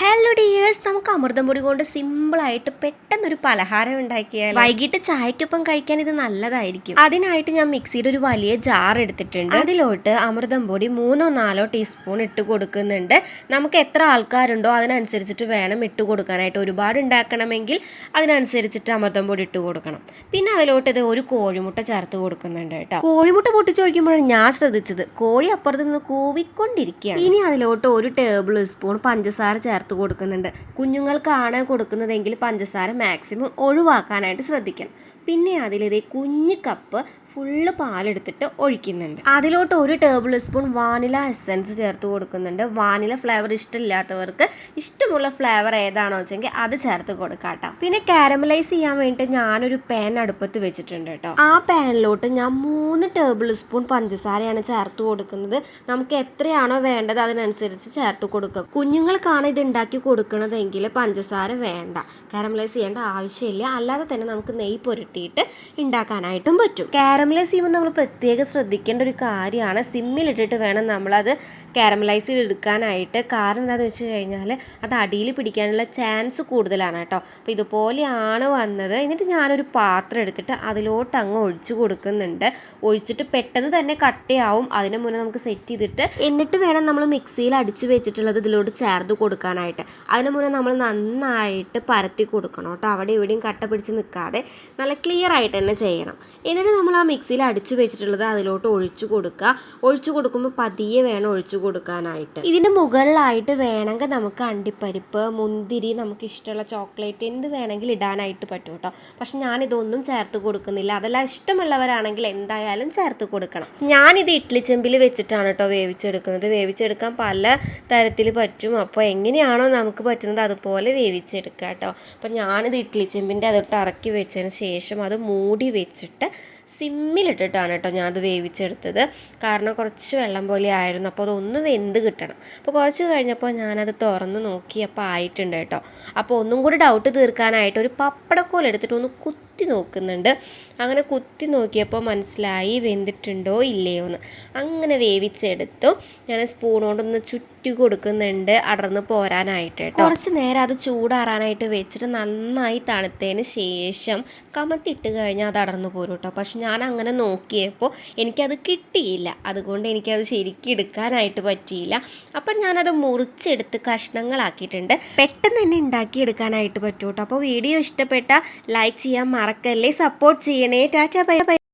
Hello dears നമുക്ക് അമൃതം പൊടി കൊണ്ട് സിമ്പിളായിട്ട് പെട്ടെന്നൊരു പലഹാരം ഉണ്ടാക്കിയാൽ വൈകിട്ട് ചായക്കൊപ്പം കഴിക്കാൻ ഇത് നല്ലതായിരിക്കും. അതിനായിട്ട് ഞാൻ മിക്സിയുടെ ഒരു വലിയ ജാർ എടുത്തിട്ടുണ്ട്. അതിലോട്ട് അമൃതം പൊടി മൂന്നോ നാലോ ടീസ്പൂൺ ഇട്ട് കൊടുക്കുന്നുണ്ട്. നമുക്ക് എത്ര ആൾക്കാരുണ്ടോ അതിനനുസരിച്ചിട്ട് വേണം ഇട്ട് കൊടുക്കാനായിട്ട്. ഒരുപാട് ഉണ്ടാക്കണമെങ്കിൽ അതിനനുസരിച്ചിട്ട് അമൃതം പൊടി ഇട്ട് കൊടുക്കണം. പിന്നെ അതിലോട്ട് ഇത് ഒരു കോഴിമുട്ട ചേർത്ത് കൊടുക്കുന്നുണ്ട് കേട്ടോ. കോഴിമുട്ട പൊട്ടിച്ചൊഴിക്കുമ്പോഴാണ് ഞാൻ ശ്രദ്ധിച്ചത്. കോഴി അപ്പുറത്ത് നിന്ന് കൂവിക്കൊണ്ടിരിക്കുകയാണ്. ഇനി അതിലോട്ട് ഒരു ടേബിൾ സ്പൂൺ പഞ്ചസാര ചേർത്ത് കൊടുക്കുന്നുണ്ട്. കുഞ്ഞുങ്ങൾക്കാണ് കൊടുക്കുന്നതെങ്കിൽ പഞ്ചസാര മാക്സിമം ഒഴിവാക്കാനായിട്ട് ശ്രദ്ധിക്കണം. പിന്നെ അതിലിതേ കുഞ്ഞു കപ്പ് ഫുള്ള് പാലെടുത്തിട്ട് ഒഴിക്കുന്നുണ്ട്. അതിലോട്ട് ഒരു ടേബിൾ സ്പൂൺ വാനില എസെൻസ് ചേർത്ത് കൊടുക്കുന്നുണ്ട്. വാനില ഫ്ലേവർ ഇഷ്ടമില്ലാത്തവർക്ക് ഇഷ്ടമുള്ള ഫ്ലേവർ ഏതാണോ വെച്ചെങ്കിൽ അത് ചേർത്ത് കൊടുക്കാട്ടോ പിന്നെ കാരമലൈസ് ചെയ്യാൻ വേണ്ടിയിട്ട് ഞാനൊരു പാൻ അടുപ്പത്ത് വെച്ചിട്ടുണ്ട് കേട്ടോ. ആ പാനിലോട്ട് ഞാൻ മൂന്ന് ടേബിൾ സ്പൂൺ പഞ്ചസാരയാണ് ചേർത്ത് കൊടുക്കുന്നത്. നമുക്ക് എത്രയാണോ വേണ്ടത് അതിനനുസരിച്ച് ചേർത്ത് കൊടുക്കുക കുഞ്ഞുങ്ങൾക്കാണ് ഇത് ഉണ്ടാക്കി കൊടുക്കണതെങ്കിൽ പഞ്ചസാര വേണ്ട. കാരമലൈസ് ചെയ്യേണ്ട ആവശ്യമില്ല. അല്ലാതെ തന്നെ നമുക്ക് നെയ്യ് പുരട്ടിയിട്ട് ഉണ്ടാക്കാനായിട്ടും പറ്റും. കാരമലൈസ് ചെയ്യുമ്പോൾ നമ്മൾ പ്രത്യേകം ശ്രദ്ധിക്കേണ്ട ഒരു കാര്യമാണ് സിമ്മിലിട്ടിട്ട് വേണം നമ്മളത് കാരമലൈസ് ചെയ്തെടുക്കാനായിട്ട് കാരണം എന്താണെന്ന് വെച്ച് കഴിഞ്ഞാൽ അത് അടിയിൽ പിടിക്കാനുള്ള ചാൻസ് കൂടുതലാണ് കേട്ടോ. അപ്പോൾ ഇതുപോലെയാണ് വന്നത്. എന്നിട്ട് ഞാനൊരു പാത്രം എടുത്തിട്ട് അതിലോട്ട് അങ്ങ് ഒഴിച്ചു കൊടുക്കുന്നുണ്ട്. ഒഴിച്ചിട്ട് പെട്ടെന്ന് തന്നെ കട്ടയാവും. അതിന് മുന്നേ നമുക്ക് സെറ്റ് ചെയ്തിട്ട് എന്നിട്ട് വേണം നമ്മൾ മിക്സിയിൽ അടിച്ചു വെച്ചിട്ടുള്ളത് ഇതിലോട്ട് ചേർത്ത് കൊടുക്കാനായിട്ട്. അതിന് മുന്നേ നമ്മൾ നന്നായിട്ട് പരത്തി കൊടുക്കണം കേട്ടോ. അവിടെ എവിടെയും കട്ട പിടിച്ച് നിൽക്കാതെ നല്ല ക്ലിയർ ആയിട്ട് തന്നെ ചെയ്യണം. എന്നിട്ട് നമ്മൾ ആ മിക്സിയിൽ അടിച്ചു വെച്ചിട്ടുള്ളത് അതിലോട്ട് ഒഴിച്ചു കൊടുക്കുക. ഒഴിച്ചു കൊടുക്കുമ്പോൾ പതിയെ വേണം ഒഴിച്ചു കൊടുക്കാനായിട്ട്. ഇതിന്റെ മുകളിലായിട്ട് വേണമെങ്കിൽ നമുക്ക് അണ്ടിപ്പരിപ്പ് മുന്തിരി നമുക്ക് ഇഷ്ടമുള്ള ചോക്ലേറ്റ് എന്ത് വേണമെങ്കിൽ ഇടാനായിട്ട് പറ്റും കേട്ടോ. പക്ഷെ ഞാനിതൊന്നും ചേർത്ത് കൊടുക്കുന്നില്ല. അതെല്ലാം ഇഷ്ടമുള്ളവരാണെങ്കിൽ എന്തായാലും ചേർത്ത് കൊടുക്കണം. ഞാനിത് ഇഡ്ലി ചെമ്പിൽ വെച്ചിട്ടാണ് കേട്ടോ വേവിച്ചെടുക്കുന്നത്. വേവിച്ചെടുക്കാൻ പല തരത്തിൽ പറ്റും. അപ്പോൾ എങ്ങനെയാണോ നമുക്ക് പറ്റുന്നത് അതുപോലെ വേവിച്ചെടുക്കുക കേട്ടോ. അപ്പം ഞാനിത് ഇഡ്ഡലി ചെമ്പിന്റെ അതൊട്ട് ഇറക്കി വെച്ചതിന് ശേഷം അത് മൂടി വെച്ചിട്ട് സിമ്മിലിട്ടിട്ടാണ് കേട്ടോ ഞാനത് വേവിച്ചെടുത്തത്. കാരണം കുറച്ച് വെള്ളം പോലെ ആയിരുന്നു. അപ്പോൾ അതൊന്ന് വെന്ത് കിട്ടണം. അപ്പോൾ കുറച്ച് കഴിഞ്ഞപ്പോൾ ഞാനത് തുറന്ന് നോക്കി അപ്പോൾ ആയിട്ടുണ്ട് കേട്ടോ. അപ്പോൾ ഒന്നും കൂടി ഡൗട്ട് തീർക്കാനായിട്ട് ഒരു പപ്പടക്കോലെടുത്തിട്ട് ഒന്ന് കുത്തി നോക്കുന്നുണ്ട്. അങ്ങനെ കുത്തി നോക്കിയപ്പോൾ മനസ്സിലായി വെന്തിട്ടുണ്ടോ ഇല്ലയോ എന്ന്. അങ്ങനെ വേവിച്ചെടുത്തു. ഞാൻ സ്പൂൺ കൊണ്ടൊന്ന് ചുറ്റി കൊടുക്കുന്നുണ്ട്. അടർന്ന് പോരാനായിട്ട് കേട്ടോ. കുറച്ച് നേരം അത് ചൂടാറാനായിട്ട് വെച്ചിട്ട് നന്നായി തണുത്തതിന് ശേഷം കമത്തിട്ട് കഴിഞ്ഞാൽ അത് അടർന്നു പോരും കേട്ടോ. പക്ഷെ ഞാൻ അങ്ങനെ നോക്കിയപ്പോൾ എനിക്കത് കിട്ടിയില്ല. അതുകൊണ്ട് എനിക്കത് ശരിക്കും എടുക്കാനായിട്ട് പറ്റിയില്ല. അപ്പം ഞാനത് മുറിച്ചെടുത്ത് കഷ്ണങ്ങളാക്കിയിട്ടുണ്ട്. പെട്ടെന്ന് തന്നെ ഉണ്ടാക്കിയെടുക്കാനായിട്ട് പറ്റും കേട്ടോ. അപ്പോൾ വീഡിയോ ഇഷ്ടപ്പെട്ട ലൈക്ക് ചെയ്യാൻ മറക്കല്ലേ സപ്പോർട്ട് ചെയ്യണേ. Tata bye bye.